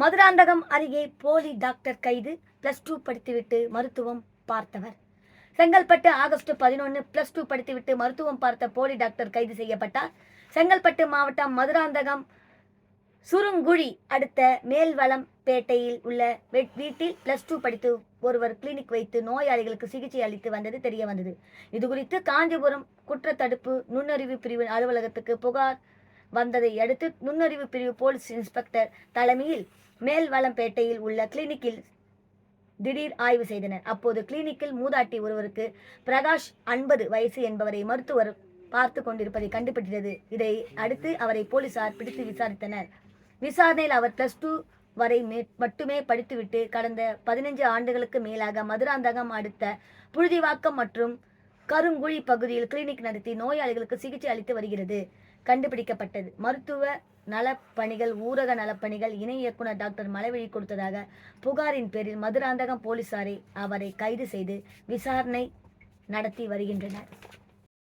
மதுராந்தகம் அருகே போலி டாக்டர் கைது பிளஸ் டூ படித்துவிட்டு மருத்துவம் பார்த்தவர். செங்கல்பட்டு ஆகஸ்ட் பதினொன்று பிளஸ் டூ படித்துவிட்டு மருத்துவம் பார்த்த போலி டாக்டர் கைது செய்யப்பட்டார். செங்கல்பட்டு மாவட்டம் மதுராந்தகம் சுருங்குழி அடுத்த மேல்வளம் பேட்டையில் உள்ள வீட்டில் பிளஸ் டூ படித்து ஒருவர் கிளினிக் வைத்து நோயாளிகளுக்கு சிகிச்சை அளித்து வந்தது தெரிய வந்தது. இதுகுறித்து காஞ்சிபுரம் குற்றத்தடுப்பு நுண்ணறிவு பிரிவு அலுவலகத்துக்கு புகார் வந்ததை அடுத்து நுண்ணறிவு பிரிவு போலீஸ் இன்ஸ்பெக்டர் தலைமையில் மேல்வளம்பேட்டையில் உள்ள கிளினிக்கில் திடீர் ஆய்வு செய்தனர். அப்போது கிளினிக்கில் மூதாட்டி ஒருவருக்கு பிரகாஷ் ஐம்பது வயசு என்பவரை மருத்துவர் பார்த்து கொண்டிருப்பதை கண்டுபிடித்தது. இதை அடுத்து அவரை போலீசார் பிடித்து விசாரித்தனர். விசாரணையில் அவர் பிளஸ் டூ வரை மே- மட்டுமே படித்துவிட்டு கடந்த பதினைஞ்சு ஆண்டுகளுக்கு மேலாக மதுராந்தகம் அடுத்த புழுதிவாக்கம் மற்றும் கருங்குழி பகுதியில் கிளினிக் நடத்தி நோயாளிகளுக்கு சிகிச்சை அளித்து வருகிறது. கண்டுபிடிக்கப்பட்டது. மருத்துவ நலப்பணிகள் ஊரக நலப்பணிகள் இணை இயக்குனர் டாக்டர் மலைவழி கொடுத்ததாக புகாரின் பேரில் மதுராந்தகம் போலீசாரை அவரை கைது செய்து விசாரணை நடத்தி வருகின்றனர்.